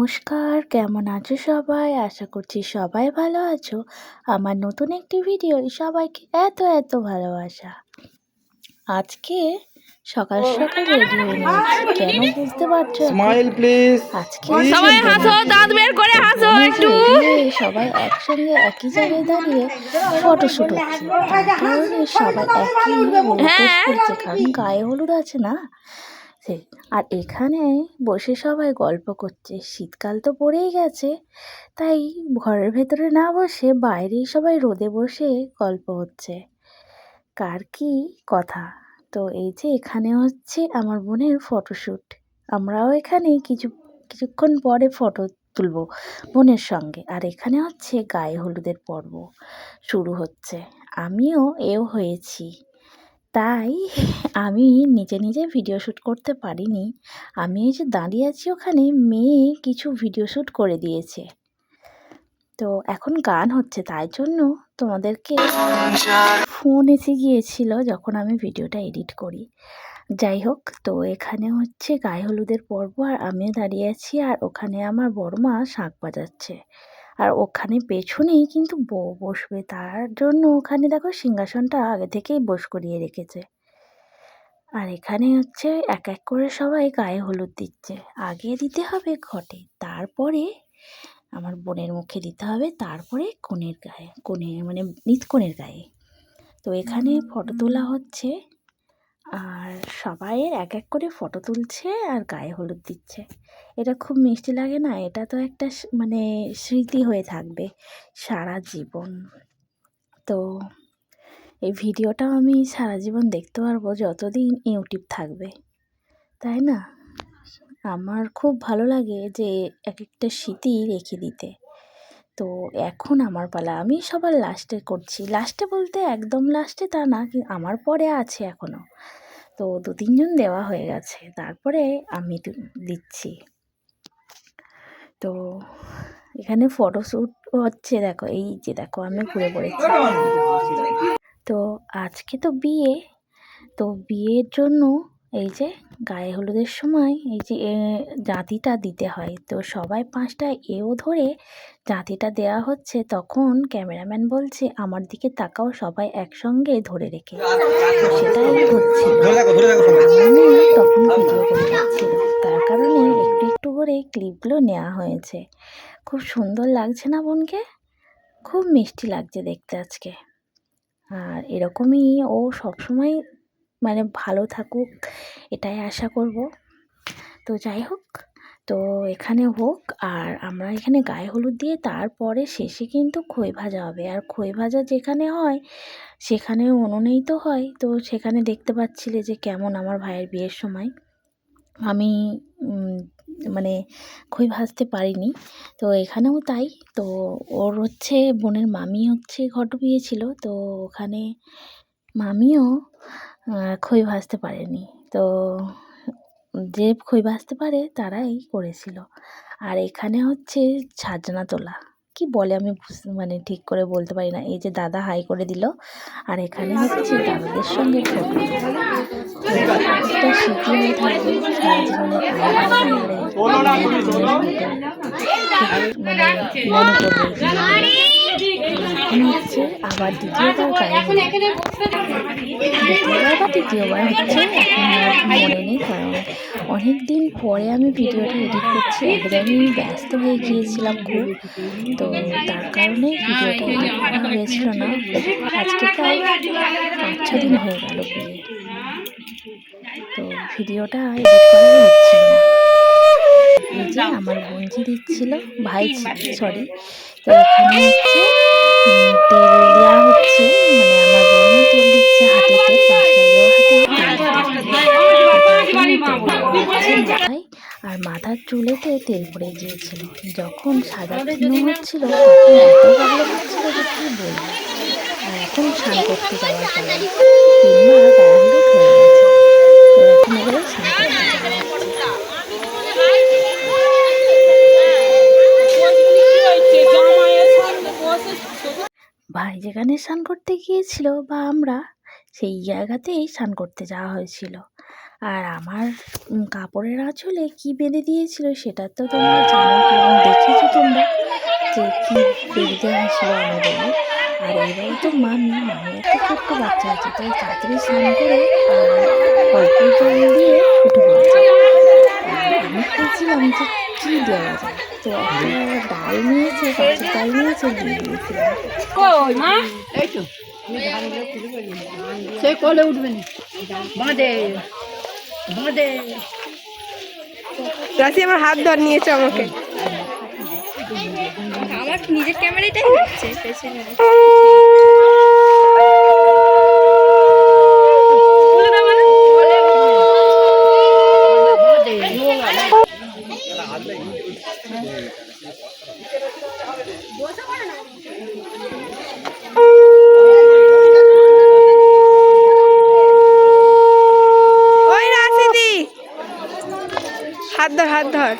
নমস্কার কেমন আছো সবাই? আশা করছি সবাই ভালো আছো। আমার নতুন একটি ভিডিও সবাইকে এত এত ভালোবাসা। আজকে সকাল সকাল রেডি হয়ে নিয়েছি। কেন বুঝতে পারছ স্মাইল প্লিজ আজকে সবাই হাসো দাঁত বের করে হাসো একটু। সবাই একসঙ্গে একই জায়গায় দাঁড়িয়ে ফটোশুট হচ্ছে। তার সবাই একই হলুদ হ্যাঁ। করছে কারণ গায়ে হলুদ আছে না? সেই, আর এখানে বসে সবাই গল্প করছে। শীতকাল তো পড়েই গেছে, তাই ঘরের ভেতরে না বসে বাইরেই সবাই রোদে বসে গল্প হচ্ছে। কার কি কথা? তো এই যে এখানে হচ্ছে আমার বোনের ফটোশ্যুট আমরাও এখানে কিছু, কিছুক্ষণ পরে ফটো তুলবো বোনের সঙ্গে। আর এখানে হচ্ছে গায়ে হলুদের পর্ব শুরু হচ্ছে। আমিও এও হয়েছি। তাই আমি নিজে নিজে ভিডিও শ্যুট করতে পারিনি। আমি এই যে দাঁড়িয়ে আছি ওখানে, মেয়ে কিছু ভিডিও শ্যুট করে দিয়েছে। তো এখন গান হচ্ছে, তাই জন্য তোমাদেরকে ফোন এসে গিয়েছিল যখন আমি ভিডিওটা এডিট করি। যাই হোক, তো এখানে হচ্ছে গায়ে হলুদের পর্ব, আর আমিও দাঁড়িয়ে আছি, আর ওখানে আমার বড় মা শাঁখ বাজাচ্ছে। আর ওখানে পেছনেই কিন্তু বউ বসবে। তার জন্য ওখানে দেখো সিংহাসনটা আগে থেকেই বস করিয়ে রেখেছে। আর এখানে হচ্ছে এক এক করে সবাই গায়ে হলুদ দিচ্ছে। আগে দিতে হবে ঘটে তারপরে আমার বোনের মুখে দিতে হবে তারপরে কনের গায়ে কনের মানে নিতকনের গায়ে। তো এখানে ফটো তোলা হচ্ছে। আর সবাইয়ের এক এক করে ফটো তুলছে আর গায়ে হলুদ দিচ্ছে। এটা খুব মিষ্টি লাগে না? এটা তো একটা মানে স্মৃতি হয়ে থাকবে সারা জীবন। তো এই ভিডিওটাও আমি সারা জীবন দেখতে পারব যতদিন ইউটিউব থাকবে। তাই না? আমার খুব ভালো লাগে যে এক একটা স্মৃতি রেখে দিতে। তো এখন আমার পালা। আমি সবার লাস্টে করছি। লাস্টে বলতে একদম লাস্টে তা না আমার পরে আছে এখনও তো দু তিনজন দেওয়া হয়ে গেছে। তারপরে আমি দিচ্ছি। তো এখানে ফটোশ্যুট হচ্ছে, দেখো, এই যে দেখো, আমি ঘুরে পড়েছি। তো আজকে তো বিয়ে। তো বিয়ের জন্য এই যে গায়ে হলুদের সময় এই যে জাঁতিটা দিতে হয়। তো সবাই পাঁচটা এও ধরে জাঁতিটা দেওয়া হচ্ছে তখন ক্যামেরাম্যান বলছে আমার দিকে তাকাও সবাই একসঙ্গে ধরে রেখে। সেটাই সবাই। আমি তখন ভিডিও করে যাচ্ছিল তার কারণে একটু একটু করে ক্লিপগুলো নেওয়া হয়েছে। খুব সুন্দর লাগছে না বোনকে? খুব মিষ্টি লাগছে দেখতে আজকে। আর এরকমই ও সবসময় মানে ভালো থাকুক, এটাই আশা করব। তো যাই হোক, তো এখানে হোক, আর আমরা এখানে গায়ে হলুদ দিয়ে তারপরে শেষে কিন্তু খই ভাজা হবে। আর খই ভাজা যেখানে হয়, সেখানে উনুনেই তো হয়। তো সেখানে দেখতে পাচ্ছিলে যে কেমন আমার ভাইয়ের বিয়ের সময়। আমি মানে খই ভাজতে পারিনি। তো এখানেও তাই। তো ওর হচ্ছে বোনের মামি হচ্ছে ঘট বিয়েছিল তো ওখানে মামিও খই ভাজতে পারেনি। তো যে খই ভাজতে পারে তারাই করেছিল। আর এখানে হচ্ছে সাজনা তোলা। কি বলে আমি মানে ঠিক করে বলতে পারি না। এই যে দাদা হাই করে দিল আর এখানে হচ্ছে দাদাদের সঙ্গে ফটো। মানে মনে করবে এখন হচ্ছে আবার দ্বিতীয়বার। দ্বিতীয়বার বা তৃতীয়বার হচ্ছে মনে নেই, কারণ অনেক দিন পরে আমি ভিডিওটা এডিট করছি আমি ব্যস্ত হয়ে গিয়েছিলাম খুব। তো তার কারণে ভিডিওটা এডিট করা হয়েছিল না। আজকে প্রায় পাঁচ ছ দিন হয়ে গেল বিয়ে। তো ভিডিওটা এডিট করা হচ্ছিল না। এই যে আমার বোনজি দিচ্ছিল, ভাই সরি তো এখানে হচ্ছে তেল দেওয়া হচ্ছে মানে আমার তেল দিচ্ছে হাতেতে আর মাথার চুলেতে তেল পড়ে গিয়েছিল। যখন সাজানো হচ্ছিল, তখন এত এখন স্নান করতে যাওয়ার পরে তিনবার গায়ে স্নান করতে গিয়েছিল বা আমরা, সেই জায়গাতেই স্নান করতে যাওয়া হয়েছিল। আর আমার কাপড়ের আঁচলে কি বেঁধে দিয়েছিল সেটা তো তোমরা জানো, কারণ দেখেছ তোমরা যে কি বেঁধে দেওয়া হয়েছিল আমি বলে। আর এবারে তো মামি মামি একটা ছোট্ট বাচ্চা আছে তাই তাড়াতাড়ি স্নান করে অল্প জল দিয়ে উঠে কী দেওয়া যায়? তো একটা ডাল নিয়েছে ডাল নিয়েছে দিয়ে দিয়েছিলাম সে কোলে উঠবেন বাঁধে বাঁধে। রাশি আমার হাত ধর নিয়েছে আমাকে। আমার নিজের ক্যামেরাটাই হচ্ছে পেছনে। ওই রাশিদি হাত ধর হাত ধর।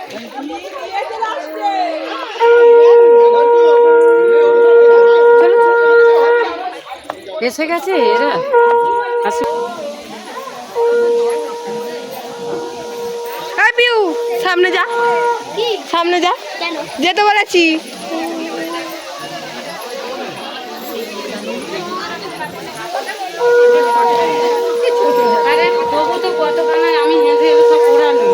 এসে গেছে এরা? সামনে যা। সামনে যা। যেতে বলেছি। আরে তবু তো কতখানা আমি হেঁটে হেঁটে সব ওড়ানো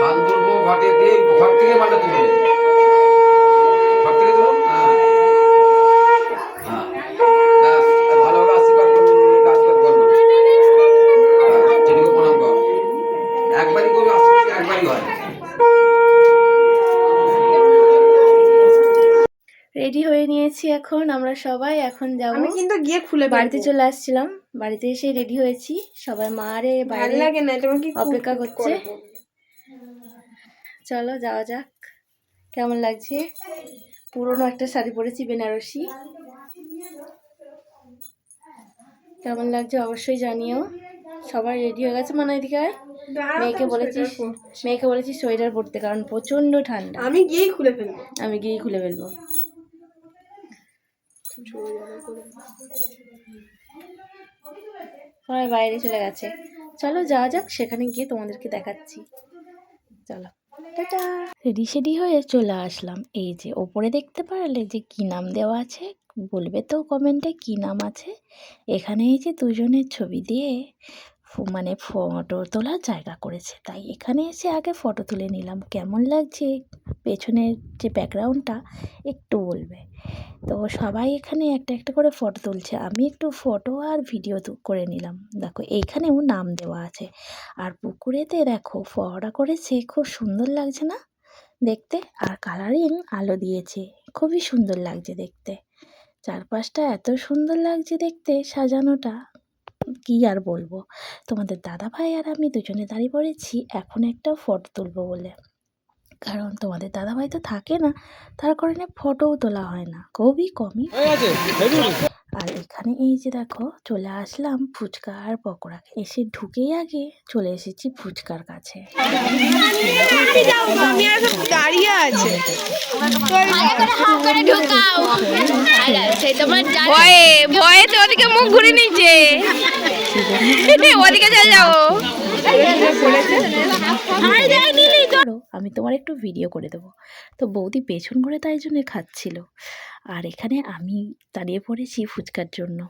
ধান তুলবো ঘটে দিয়ে ঘর থেকে মালটা তুলবে ঘর থেকে তুলুন হ্যাঁ হ্যাঁ ব্যাস, আর ভালোভাবে আশীর্বাদ করুন আশীর্বাদ করুন হ্যাঁ, যেটুকু প্রণাম কর একবারই করবে আশীর্বাদ একবারই হয় রেডি হয়ে নিয়েছি এখন আমরা সবাই এখন যাব। আমি কিন্তু গিয়ে খুলে বাড়িতে চলে আসছিলাম। বাড়িতে এসে রেডি হয়েছি। সবাই মারে ভালো বাইরে লাগে না তোমাকে অপেক্ষা করছে। চলো যাওয়া যাক। কেমন লাগছে? পুরনো একটা শাড়ি পরেছি বেনারসি। কেমন লাগছে অবশ্যই জানিও। সবাই রেডি হয়ে গেছে মানে এদিকে? মেয়েকে বলেছি মেয়েকে বলেছি সোয়েটার পরতে কারণ প্রচণ্ড ঠান্ডা। আমি গিয়েই খুলে ফেলব। আমি গিয়েই খুলে ফেলব। সবাই বাইরে চলে গেছে। চলো যাওয়া যাক, সেখানে গিয়ে তোমাদেরকে দেখাচ্ছি। চলো। রেডি সেডি হয়ে চলে আসলাম। এই যে ওপরে দেখতে পারলে যে কি নাম দেওয়া আছে, বলবে তো কমেন্টে কি নাম আছে। এখানে এই যে দুজনের ছবি দিয়ে মানে ফটো তোলার জায়গা করেছে। তাই এখানে এসে আগে ফটো তুলে নিলাম। কেমন লাগছে? পেছনের যে ব্যাকগ্রাউন্ডটা একটু বলবে। তো সবাই এখানে একটা একটা করে ফটো তুলছে। আমি একটু ফটো আর ভিডিও করে নিলাম। দেখো, এইখানেও নাম দেওয়া আছে। আর পুকুরেতে দেখো, ফোয়ারা করেছে। খুব সুন্দর লাগছে না? দেখতে? আর কালারিং আলো দিয়েছে। খুবই সুন্দর লাগছে দেখতে। চারপাশটা এত সুন্দর লাগছে দেখতে, সাজানোটা। কি আর বলব? তোমাদের দাদা ভাই আর আমি দুজনে দাঁড়িয়ে পড়েছি। এখন একটা ফটো তুলবো বলে। কারণ তোমাদের দাদা ভাই তো থাকে না তার কারণে ফটোও তোলা হয় না খুবই কমই। আর এখানে এই যে দেখো চলে আসলাম ফুচকা আর পকোড়া। এসে ঢুকেই আগে চলে এসেছি ফুচকার কাছে। দাঁড়িয়ে আছে ভয়ে ভয়ে তো ওদিকে মুখ ঘুরে নিচ্ছে। ওদিকে চলে যাব। আমি তোমার একটু ভিডিও করে দেবো। তো বৌদি পেছন করে তাই জন্য খাচ্ছিল। আর এখানে আমি দাঁড়িয়ে পড়েছি ফুচকার জন্য।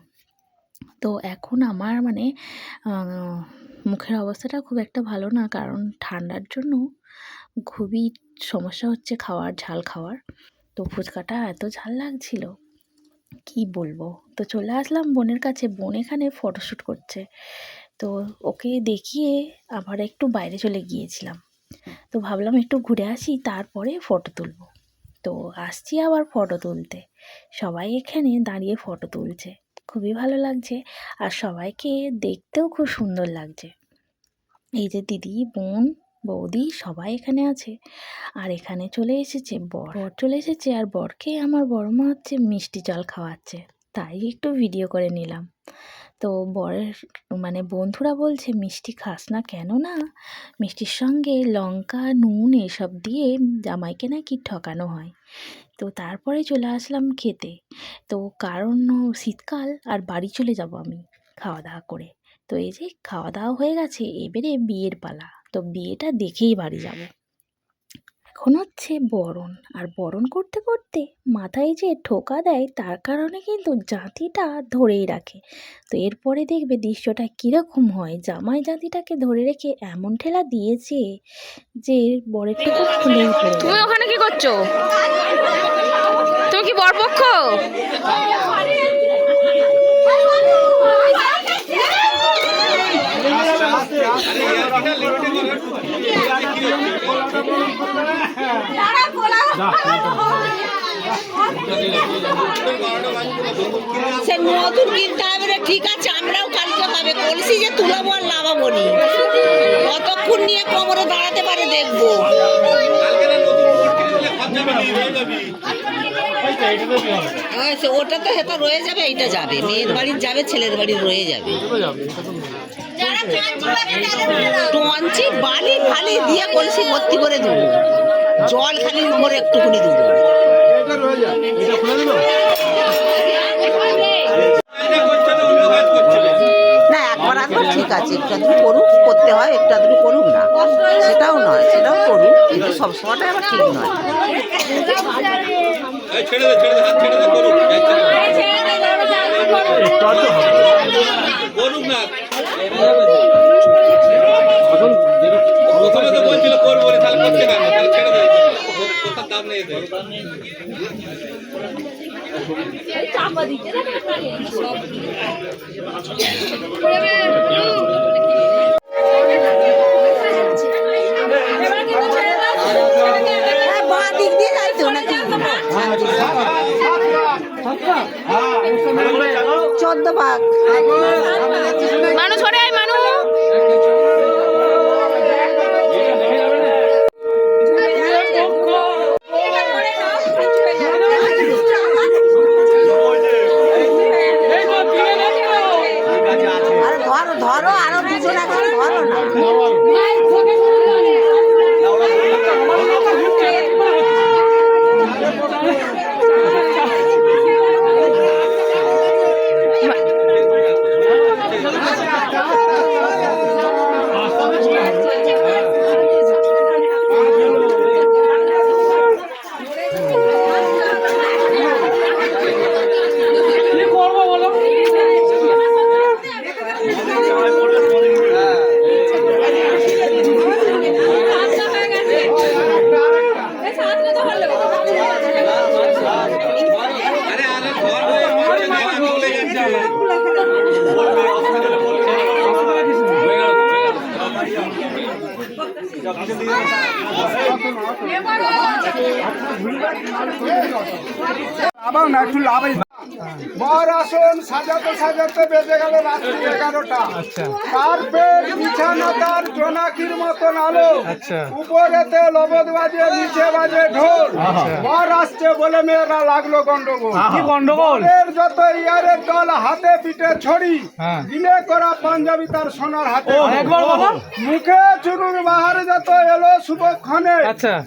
তো এখন আমার মানে মুখের অবস্থাটা খুব একটা ভালো না কারণ ঠান্ডার জন্য খুবই সমস্যা হচ্ছে খাওয়ার ঝাল খাওয়ার। তো ফুচকাটা এত ঝাল লাগছিল কি বলব? তো চলে আসলাম বোনের কাছে। বোন এখানে ফটোশ্যুট করছে। তো ওকে দেখিয়ে আবার একটু বাইরে চলে গিয়েছিলাম। তো ভাবলাম একটু ঘুরে আসি তারপরে ফটো তুলবো। তো আসছি আবার ফটো তুলতে। সবাই এখানে দাঁড়িয়ে ফটো তুলছে। খুবই ভালো লাগছে আর সবাইকে দেখতেও খুব সুন্দর লাগছে। এই যে দিদি বোন বৌদি সবাই এখানে আছে। আর এখানে চলে এসেছে বর। বর চলে এসেছে আর বরকে আমার বড় মা হচ্ছে মিষ্টি জল খাওয়াচ্ছে। তাই একটু ভিডিও করে নিলাম। তো বরের মানে বন্ধুরা বলছে, মিষ্টি খাস না কেন না? মিষ্টির সঙ্গে লঙ্কা, নুন এসব দিয়ে জামাইকে নাকি ঠকানো হয়। তো তারপরে চলে আসলাম খেতে। তো কারণ শীতকাল আর বাড়ি চলে যাব আমি খাওয়া দাওয়া করে। তো এই যে খাওয়া দাওয়া হয়ে গেছে, এবারে বিয়ের পালা। তো বিয়েটা দেখেই বাড়ি যাব। এখন হচ্ছে বরণ। আর বরণ করতে করতে মাথায় যে ঠোকা দেয় তার কারণে কিন্তু জাঁতিটা ধরেই রাখে। তো এরপরে দেখবে দৃশ্যটা কীরকম হয়। জামাই জাঁতিটাকে ধরে রেখে এমন ঠেলা দিয়েছে যে বরের ঠোকা খুলেই পড়ে তুমি ওখানে কি করছ? তুমি কি বরপক্ষ? সে নতুন কিনতে হবে ঠিক আছে আমরাও কালকে হবে। কলসি যে তুলাবো আর লাভাবো নি। কতক্ষণ নিয়ে কোমরে দাঁড়াতে পারে দেখব। হ্যাঁ, ওটা তো হেতা রয়ে যাবে এইটা যাবে। মেয়ের বাড়ির যাবে ছেলের বাড়ির রয়ে যাবে। টঞ্চি বালি ফালি দিয়ে কলসি ভর্তি করে দেবো। জল খালি উপরে একটুখানি দেবো। না, একবার একবার ঠিক আছে। একটু করুক, করতে হয়, একটু আধটু করুক না। সেটাও নয়, সেটাও করুক, কিন্তু সবসময়টা আবার ঠিক নয়। করুক না। চোদ্দ ভাগ মানুষ বেজে গেল রাত্রি এগারোটা। কার্পেট বিছানা তার জোনাকির মতন আলো। উপরেতে লবদ বাজে নিচে বাজে ঢোল। বর আসছে বলে মেয়েরা লাগল গন্ডগোল। কি গন্ডগোল? যত ইয়ারের দল হাতে পিঠে ছড়ি দিনে করা পাঞ্জাবি তার সোনার হাতে। মুখে চুরুর বাহারে যত এলো শুভক্ষণে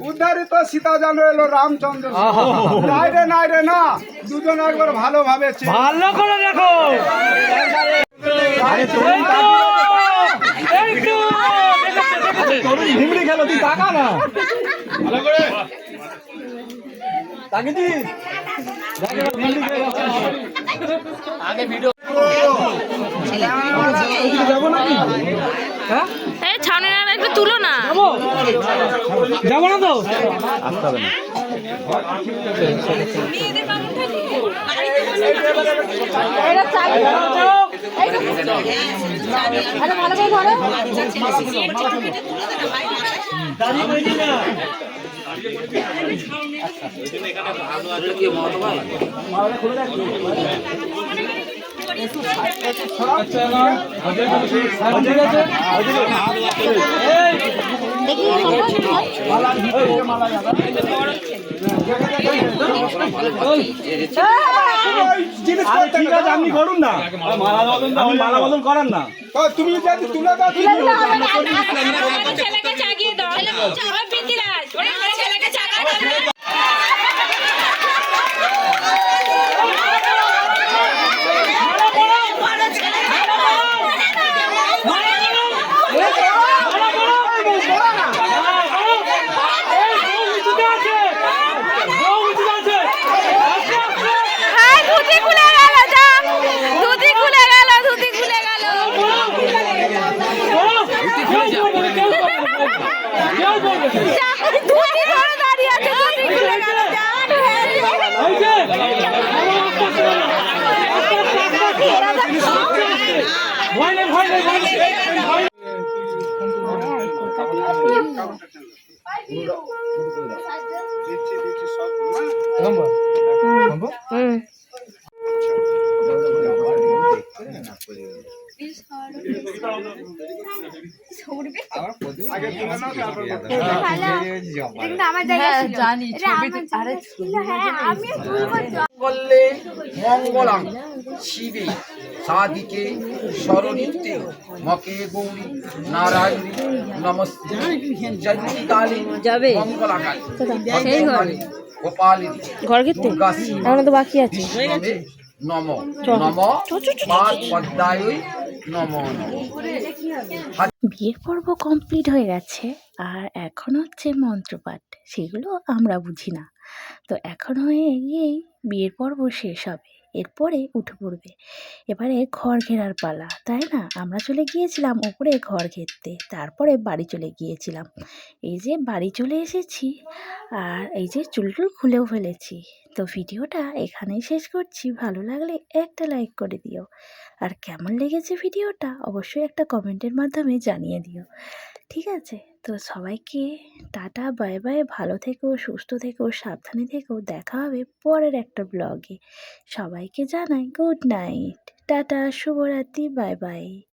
উদ্ধারিত সীতা জানো এলো রামচন্দ্র নাই রে নাই রে না। দুজন একবার ভালোভাবে ভালো করে দেখো। হিমড়ি খেলো তুই টাকা না ভালো করে তাকিয়েছি যাব নাকি হ্যাঁ এই ছাউনি না একটু তুলো না। যাব না তো? ঠিক আছে এই, করতে ঠিক আছে আপনি করুন না মালা বদল করান না তো তুমি তুলে দাও তুমি ছেলেকে চাগিয়ে দাও ওই বিদ্যিরাজ ওই ছেলেকে চাগিয়ে দাও হ্যাঁ ধুতি খুলে গেল যা ধুতি খুলে গেল ধুতি খুলে গেল ধুতি ধরে দাঁড়িয়ে আছে ধুতি খুলে গেল যা ভয় নেই ভয় বললে মঙ্গলাং শিবে সাদিকে স্মরণিতে মকে গৌরী নারায়ণী নমস্তে। জয়ন্তী কালী যাবে। মঙ্গলাকালী। গোপালী ঘর খেতে তো বাকি আছে। নম নম পাদ পদ্মায় নম নম। বিয়ের পর্ব কমপ্লিট হয়ে গেছে আর এখন হচ্ছে মন্ত্রপাঠ। সেগুলো আমরা বুঝি না। তো এখন হয়ে গিয়েই বিয়ের পর্ব শেষ হবে। এরপরে উঠে পড়বে। এবারে ঘর ঘেরার পালা, তাই না? আমরা চলে গিয়েছিলাম ওপরে ঘর ঘেরতে, তারপরে বাড়ি চলে গিয়েছিলাম। এই যে বাড়ি চলে এসেছি আর এই যে চুলটুল খুলেও ফেলেছি। তো ভিডিওটা এখানেই শেষ করছি। ভালো লাগলে একটা লাইক করে দিও। আর কেমন লেগেছে ভিডিওটা অবশ্যই একটা কমেন্টের মাধ্যমে জানিয়ে দিও। ঠিক আছে? তো সবাইকে টাটা, বাই বাই। ভালো থেকো, সুস্থ থেকো, সাবধানে থেকো। দেখা হবে পরের একটা ব্লগে সবাইকে জানাই গুড নাইট টাটা, শুভরাত্রি, বাই বাই।